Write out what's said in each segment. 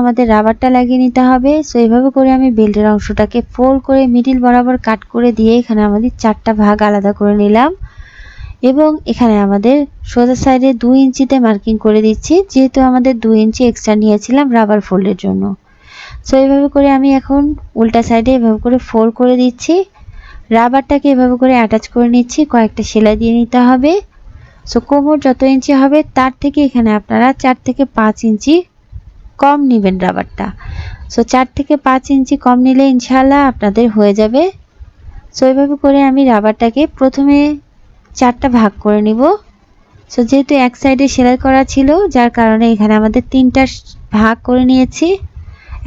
আমাদের রাবারটা লাগিয়ে নিতে হবে। সো এইভাবে করে আমি বেল্টের অংশটাকে ফোল্ড করে মিডিল বরাবর কাট করে দিয়ে এখানে আমাদের চারটা ভাগ আলাদা করে নিলাম। এবং এখানে আমাদের সোজা সাইডে দুই ইঞ্চিতে মার্কিং করে দিচ্ছি, যেহেতু আমাদের দুই ইঞ্চি এক্সট্রা নিয়েছিলাম রাবার ফোল্ডের জন্য। সো এইভাবে করে আমি এখন উল্টা সাইডে এভাবে করে ফোল্ড করে দিচ্ছি। রাবারটাকে এভাবে করে অ্যাটাচ করে নিচ্ছি, কয়েকটা সেলাই দিয়ে নিতে হবে। সো কোমর যত ইঞ্চি হবে, তার থেকে এখানে আপনারা চার থেকে পাঁচ ইঞ্চি কম নেবেন রাবারটা। সো চার থেকে পাঁচ ইঞ্চি কম নিলে ইনশাল্লাহ আপনাদের হয়ে যাবে। সো এইভাবে করে আমি রাবারটাকে প্রথমে চারটা ভাগ করে নিব। সো যেহেতু এক সাইডে সেলাই করা ছিল, যার কারণে এখানে আমাদের তিনটা ভাগ করে নিয়েছি।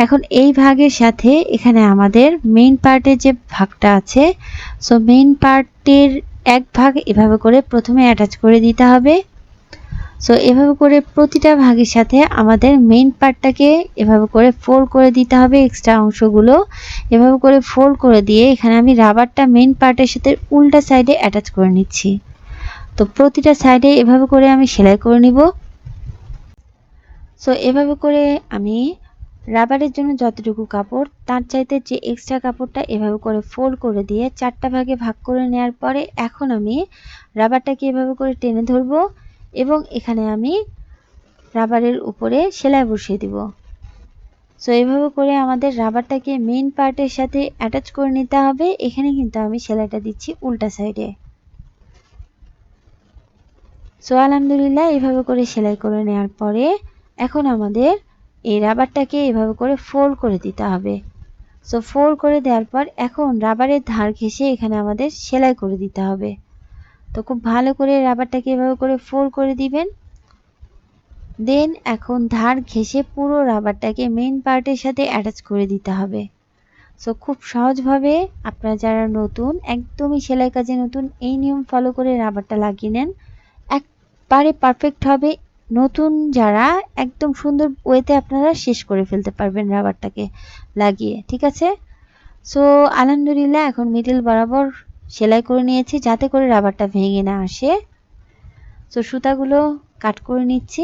এখন এই ভাগের সাথে এখানে আমাদের মেইন পার্টের যে ভাগটা আছে সো মেইন পার্টের এক ভাগ এভাবে করে প্রথমে অ্যাটাচ করে দিতে হবে। সো এভাবে করে প্রতিটা ভাগের সাথে আমাদের মেইন পার্টটাকে এভাবে করে ফোল্ড করে দিতে হবে এক্সট্রা অংশগুলো। এভাবে করে ফোল্ড করে দিয়ে এখানে আমি রাবারটা মেইন পার্টের সাথে উল্টা সাইডে অ্যাটাচ করে নিচ্ছি। তো প্রতিটা সাইডে এভাবে করে আমি সেলাই করে নিব। সো এভাবে করে আমি রাবারের জন্য যতটুকু কাপড়, তার চাইতে যে এক্সট্রা কাপড়টা এভাবে করে ফোল্ড করে দিয়ে চারটা ভাগে ভাগ করে নেওয়ার পরে এখন আমি রাবারটাকে এভাবে করে টেনে ধরবো। এবং এখানে আমি রাবারের উপরে সেলাই বসিয়ে দিব। সো এইভাবে করে আমাদের রাবারটাকে মেইন পার্টের সাথে অ্যাটাচ করে নিতে হবে। এখানে কিন্তু আমি সেলাইটা দিচ্ছি উল্টা সাইডে সো আলহামদুলিল্লাহ এইভাবে করে সেলাই করে নেওয়ার পরে এখন আমাদের এই রাবারটাকে এভাবে করে ফোল্ড করে দিতে হবে। সো ফোল্ড করে দেওয়ার পর এখন রাবারের ধার ঘেঁষে এখানে আমাদের সেলাই করে দিতে হবে। তো খুব ভালো করে রাবারটাকে এভাবে করে ফোল্ড করে দিবেন। দেন এখন ধার ঘেঁষে পুরো রাবারটাকে মেন পার্টের সাথে অ্যাটাচ করে দিতে হবে। সো খুব সহজভাবে আপনারা যারা নতুন, একদমই সেলাই কাজে নতুন, এই নিয়ম ফলো করে রাবারটা লাগিয়ে নেন। একবারে পারফেক্ট হবে। নতুন যারা, একদম সুন্দর ওয়েতে আপনারা শেষ করে ফেলতে পারবেন রাবারটাকে লাগিয়ে, ঠিক আছে? সো আলহামদুলিল্লাহ, এখন মিডিল বরাবর সেলাই করে নিয়েছি যাতে করে রাবারটা ভেঙে না আসে। তো সুতাগুলো কাট করে নিচ্ছি।